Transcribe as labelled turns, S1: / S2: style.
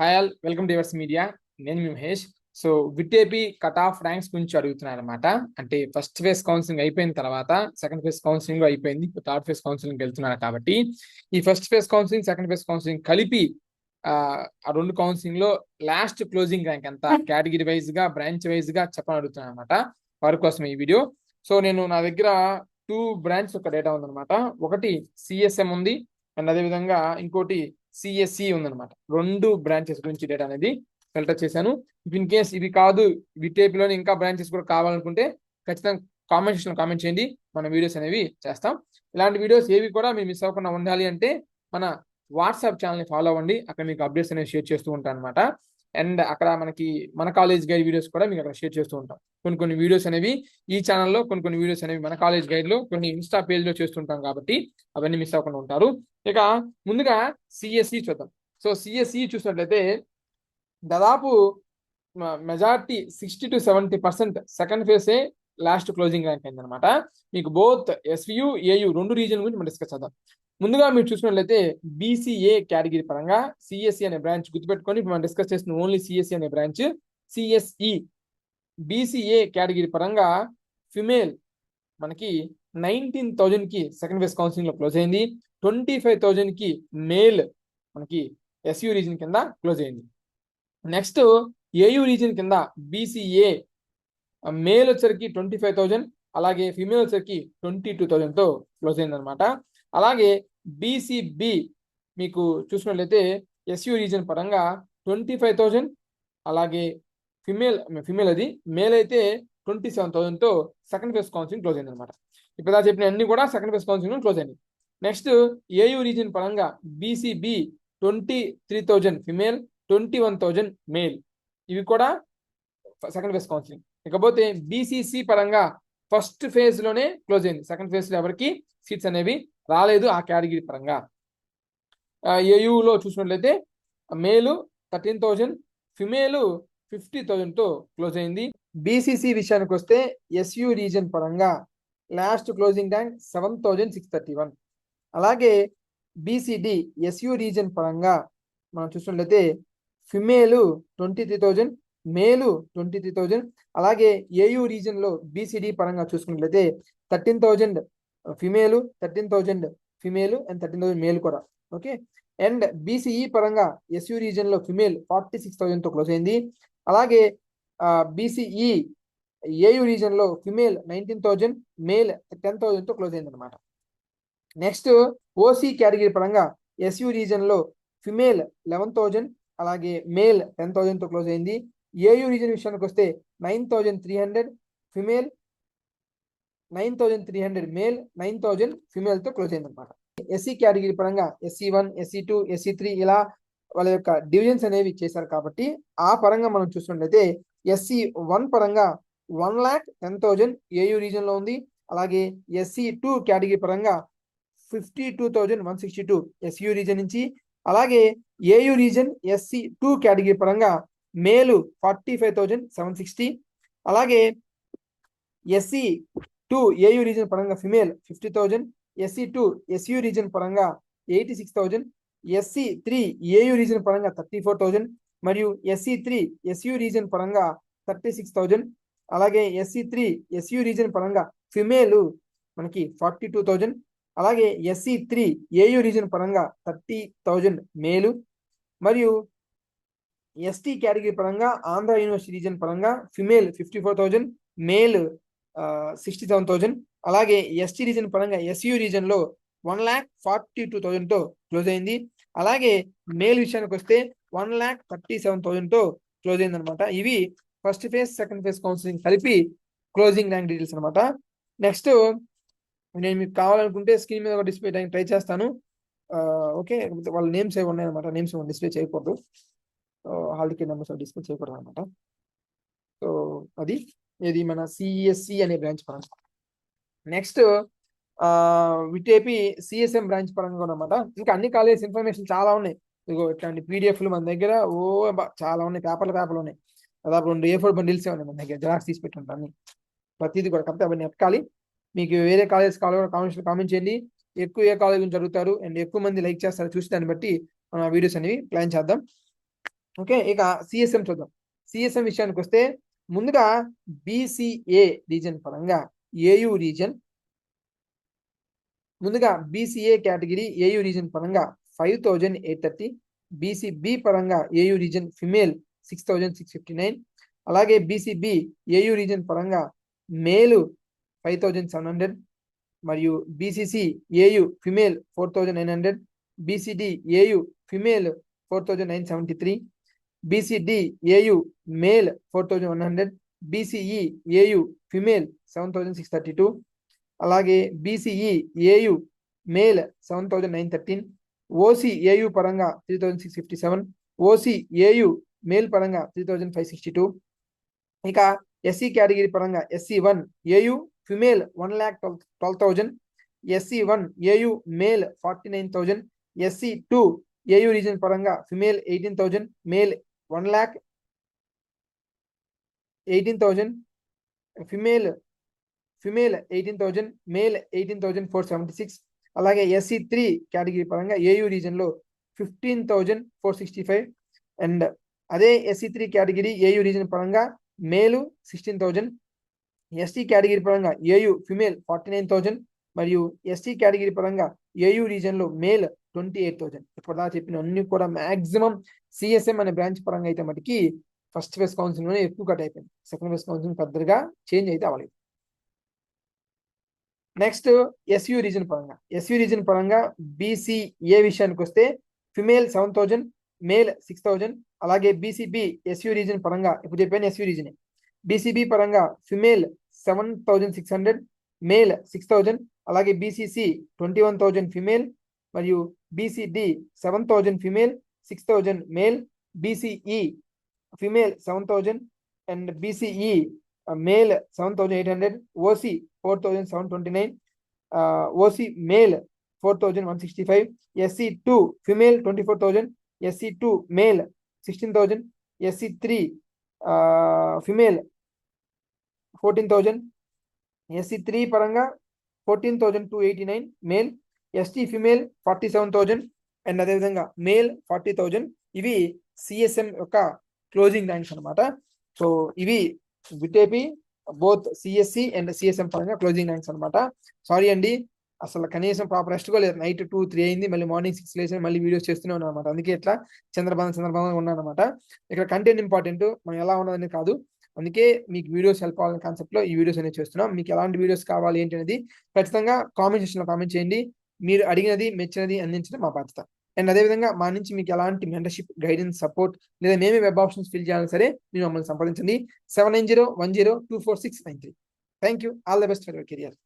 S1: Hi all welcome to yours media నేను Mahesh. So విటేపీ cut off ranks గురించి అడుగుతున్నారు అనమాట అంటే ఫస్ట్ ఫేజ్ కౌన్సిలింగ్ అయిపోయిన తర్వాత సెకండ్ ఫేజ్ కౌన్సిలింగ్ అయిపోయింది. థర్డ్ ఫేజ్ కౌన్సిలింగ్ వెళ్తున్నారు కాబట్టి ఈ first phase counselling second phase counselling కలిపి ఆ ఆ రెండు కౌన్సిలింగ్లో లాస్ట్ క్లోజింగ్ ర్యాంక్ ఎంత? కేటగిరీ వైజ్గా బ్రాంచ్ వైజ్గా చెప్పని అడుగుతున్నాను అనమాట వారి కోసం ఈ వీడియో సో నేను నా దగ్గర టూ బ్రాంచ్ ఒక డేటా ఉందన్నమాట. ఒకటి సిఎస్ఎం ఉంది. అండ్ అదే విధంగా ఇంకోటి సిఎస్సి ఉందన్నమాట. రెండు బ్రాంచెస్ గురించి డేటా అనేది ఫిల్టర్ చేశాను. ఇన్ కేస్ ఇవి కాదు విటేపీలోని ఇంకా బ్రాంచెస్ కూడా కావాలనుకుంటే ఖచ్చితంగా కామెంట్ సెక్షన్లో కామెంట్ చేయండి. మన వీడియోస్ అనేవి చేస్తాం. ఇలాంటి వీడియోస్ ఏవి కూడా మీరు మిస్ అవ్వకుండా ఉండాలి అంటే మన వాట్సాప్ ఛానల్ని ఫాలో అవ్వండి. అక్కడ మీకు అప్డేట్స్ అనేవి షేర్ చేస్తూ ఉంటాను అనమాట అండ్ అక్కడ మనకి మన కాలేజ్ గైడ్ వీడియోస్ కూడా మీకు అక్కడ షేర్ చేస్తూ ఉంటాం. కొన్ని కొన్ని వీడియోస్ అనేవి ఈ ఛానల్లో కొన్ని కొన్ని వీడియోస్ అనేవి మన కాలేజ్ గైడ్లో కొన్ని ఇన్స్టా పేజ్లో చేస్తుంటాం కాబట్టి అవన్నీ మిస్ అవ్వకుండా ఉంటారు. ఇక ముందుగా సిఎస్ఈ చూద్దాం. సో సిఎస్సి చూసినట్లయితే దాదాపు majority sixty to seventy percent second ఫేసే last closing rank అయిందనమాట మీకు బోత్ ఎస్వియు ఏయు రెండు రీజన్ గురించి మనం డిస్కస్ చేద్దాం. ముందుగా మీరు చూసినట్లయితే బీసీఏ కేటగిరీ పరంగా సిఎస్సి అనే బ్రాంచ్ గుర్తుపెట్టుకొని ఇప్పుడు మనం డిస్కస్ చేస్తున్న ఓన్లీ సిఎస్సి అనే బ్రాంచ్ సిఎస్ఈ బీసీఏ కేటగిరీ పరంగా ఫిమేల్ మనకి నైన్టీన్ థౌజండ్కి సెకండ్ ఫేజ్ కౌన్సిలింగ్లో క్లోజ్ అయింది. ట్వంటీ ఫైవ్ థౌజండ్కి మేల్ మనకి ఎస్యూ రీజన్ కింద క్లోజ్ అయింది. నెక్స్ట్ ఏయూ రీజన్ కింద బీసీఏ మేల్ వచ్చరికి ట్వంటీ ఫైవ్ థౌజండ్ అలాగే ఫిమేల్ వచ్చరికి ట్వంటీ టూ తో క్లోజ్ అయింది అనమాట అలాగే బీసీబి మీకు చూసినట్లయితే ఎస్యూ రీజన్ పరంగా ట్వంటీ ఫైవ్ థౌజండ్ అలాగే ఫిమేల్ ఫిమేల్ అది మేల్ అయితే ట్వంటీ సెవెన్ థౌసండ్తో సెకండ్ ఫేజ్ కౌన్సిలింగ్ క్లోజ్ అయింది అనమాట ఇప్పుడు చెప్పిన అన్ని కూడా సెకండ్ ఫేజ్ కౌన్సిలింగ్ క్లోజ్ అయింది నెక్స్ట్ ఏయూ రీజన్ పరంగా BCB twenty three thousand female twenty one thousand male ఇవి కూడా సెకండ్ ఫేజ్ కౌన్సిలింగ్ ఇకపోతే బీసీసీ పరంగా ఫస్ట్ ఫేజ్లోనే క్లోజ్ అయింది. సెకండ్ ఫేజ్లో ఎవరికి? సీట్స్ అనేవి రాలేదు ఆ కేటగిరీ పరంగా. ఏయులో చూసినట్లయితే male thirteen thousand female fifty థౌజండ్తో close అయింది. బీసీసీ విషయానికి వస్తే ఎస్యు రీజన్ పరంగా last closing rank seven thousand six thirty one. అలాగే బీసీడి ఎస్యు రీజన్ పరంగా మనం చూసినట్లయితే female twenty three thousand male twenty three thousand అలాగే ఏయు రీజన్లో బీసీడీ పరంగా చూసుకున్నట్లయితే thirteen thousand female thirteen thousand female and thirteen thousand male కూడా. Okay and BCE పరంగా ఎస్యు రీజన్లో ఫిమేల్ ఫార్టీ సిక్స్ థౌజండ్తో క్లోజ్ అయింది. అలాగే BCE AU రీజన్లో female nineteen thousand male ten థౌజండ్తో close అయింది అనమాట నెక్స్ట్ ఓసీ కేటగిరీ పరంగా ఎస్యు రీజన్లో ఫిమేల్ లెవెన్ థౌజండ్ అలాగే మేల్ టెన్ థౌజండ్తో క్లోజ్ అయింది. ఏయు రీజన్ విషయానికి వస్తే nine thousand three hundred female nine thousand three hundred male nine thousand ఫిమేల్తో close అయింది అనమాట ఎస్సీ కేటగిరీ పరంగా SC one SC two SC three ఇలా వాళ్ళ యొక్క డివిజన్స్ అనేవి చేశారు కాబట్టి ఆ పరంగా మనం చూసినట్లయితే ఎస్సీ వన్ పరంగా one lakh ten thousand AU రీజన్లో ఉంది. అలాగే ఎస్సీ టూ కేటగిరీ పరంగా fifty two thousand one sixty two SU region నుంచి. అలాగే AU region SC two category పరంగా male forty five thousand seven sixty అలాగే ఎస్సీ టూ ఏయు రీజన్ పరంగా female fifty thousand SC two SU region పరంగా eighty six thousand SC three AU region పరంగా thirty four thousand మరియు SC three SU region పరంగా thirty six thousand అలాగే SC three SU region పరంగా female మనకి forty two thousand అలాగే SC three AU region పరంగా thirty thousand male మరియు ST category పరంగా ఆంధ్ర యూనివర్సిటీ రీజన్ పరంగా female fifty four thousand male sixty seven thousand అలాగే ఎస్టీ రీజన్ పరంగా ఎస్యూ రీజన్లో వన్ ల్యాక్ ఫార్టీ టూ థౌజండ్తో క్లోజ్ అయింది. అలాగే మేల్ విషయానికి వస్తే వన్ ల్యాక్ థర్టీ సెవెన్ థౌజండ్తో క్లోజ్ అయింది అనమాట ఇవి first phase second phase counselling కలిపి క్లోజింగ్ ర్యాంక్ డీటెయిల్స్ అనమాట నెక్స్ట్ నేను మీకు కావాలనుకుంటే స్క్రీన్ మీద డిస్ప్లే చేయడానికి ట్రై చేస్తాను. ఓకే వాళ్ళ నేమ్స్ ఏమి ఉన్నాయన్నమాట. నేమ్స్ డిస్ప్లే చేయకూడదు. హాల్ టికెట్ నెంబర్స్ డిస్ప్లే చేయకూడదు అనమాట సో అది. ఇది మన సిఎస్సి అనే బ్రాంచ్ పరంగా. నెక్స్ట్ విటేపి సిఎస్ఎం బ్రాంచ్ పరంగా అనమాట ఇంకా అన్ని కాలేజెస్ ఇన్ఫర్మేషన్ చాలా ఉన్నాయి. ఇగో ఇట్లాంటి పీడిఎఫ్లు మన దగ్గర ఓ చాలా ఉన్నాయి. పేపర్లు పేపర్లు ఉన్నాయి. దాదాపు రెండు ఏ ఫోర్ బండిల్స్ ఉన్నాయి మన దగ్గర. జెరాక్స్ తీసి పెట్టుంటాను ప్రతిదీ కూడా కాబట్టి అవన్నీ ఎక్కాలి మీకు వేరే కాలేజ్ కావాలో కామెంట్స్ కామెంట్ చేయండి. ఎక్కువ ఏ కాలేజ్ గురించి జరుగుతారు అండ్ ఎక్కువ మంది లైక్ చేస్తారు చూసి దాన్ని బట్టి మనం వీడియోస్ అనేవి ప్లాన్ చేద్దాం. ఓకే ఇక సిఎస్ఎం చూద్దాం. సిఎస్ఎం విషయానికి వస్తే ముందుగా బీసీఏ రీజన్ పరంగా ఏయు రీజన్ ముందుగా బీసీఏ కేటగిరీ ఏయు రీజన్ పరంగా five thousand eight thirty BCB పరంగా AU region female six thousand six fifty nine అలాగే బీసీబీ ఏయు రీజన్ పరంగా male five thousand seven hundred మరియు BCC AU female four thousand nine hundred BCD AU female four thousand nine seventy three BCD AU male four thousand one hundred BCE AU female seven thousand six thirty two అలాగే BCE AU male seven thousand nine thirteen OC AU పరంగా three thousand six fifty seven OC AU male పరంగా three thousand five sixty two ఇక SC category పరంగా SC one AU female one lakh twelve twelve thousand SC one AU male forty nine thousand SC two AU region పరంగా female eighteen thousand male one lakh eighteen thousand female female eighteen thousand male eighteen thousand four seventy six అలాగే SC three category పరంగా AU రీజన్లో fifteen thousand four sixty five and అదే SC three category AU region పరంగా male sixteen thousand ST category పరంగా AU female forty nine thousand మరియు ST category పరంగా AU రీజన్లో male twenty eight thousand ఇప్పటిదా చెప్పిన అన్ని కూడా మాక్సిమం సిఎస్ఎం అనే బ్రాంచ్ పరంగా అయితే మటుకి ఫస్ట్ ఫేస్ కౌన్సిలింగ్ ఎక్కువ కట్ అయిపోయింది. సెకండ్ ఫేస్ కౌన్సిలింగ్ పెద్దగా చేంజ్ అయితే అవ్వలేదు. నెక్స్ట్ ఎస్యు రీజన్ పరంగా. ఎస్యు రీజన్ పరంగా బీసీఏ విషయానికి వస్తే female seven thousand male six thousand అలాగే బీసీబీ ఎస్యు రీజన్ పరంగా ఇప్పుడు చెప్పాను ఎస్యు రీజన్ బీసీబీ పరంగా female seven thousand six hundred male six thousand అలాగే BCC twenty one thousand female మరియు BCD seven thousand female six thousand male BCE female seven thousand and BCE male seven thousand eight hundred OC four thousand seven twenty nine OC male four thousand one sixty five SC two female twenty four thousand SC two male sixteen thousand SC three female fourteen thousand SC three పరంగా fourteen thousand two eighty nine male ST female forty seven thousand and అదేవిధంగా male forty thousand ఇవి CSM యొక్క closing ranks అనమాట so ఇవి విటేపి both CSC and CSM పరంగా closing ranks అనమాట sorry అండి అసలు కనీసం ప్రాపర్ రెస్ట్ కూడా లేదు. నైట్ టూ త్రీ అయింది మళ్ళీ మార్నింగ్ సిక్స్ లేసి మళ్ళీ వీడియోస్ చేస్తూనే ఉన్నాను అనమాట అందుకే ఇట్లా చంద్రబాబు చంద్రబాబు ఉన్నాను అనమాట ఇక్కడ కంటెంట్ ఇంపార్టెంట్ మనం ఎలా ఉన్నదని కాదు. అందుకే మీకు వీడియోస్ హెల్ప్ అవ్వాలనే కాన్సెప్ట్లో ఈ వీడియోస్ అనేది చేస్తున్నాం. మీకు ఎలాంటి వీడియోస్ కావాలి ఏంటి అనేది ఖచ్చితంగా కామెంట్ సెక్షన్లో కామెంట్ చేయండి. మీరు అడిగినది మెచ్చినది అందించడం మా బాధ్యత. అండ్ అదేవిధంగా మా నుంచి మీకు ఎలాంటి మెంటర్షిప్ గైడెన్స్ సపోర్ట్ లేదా మేమే వెబ్ ఆప్షన్స్ ఫిల్ చేయాలి సరే మీరు మమ్మల్ని సంప్రదించండి. Seven nine zero one zero two four six nine three. Thank you all the best for your career.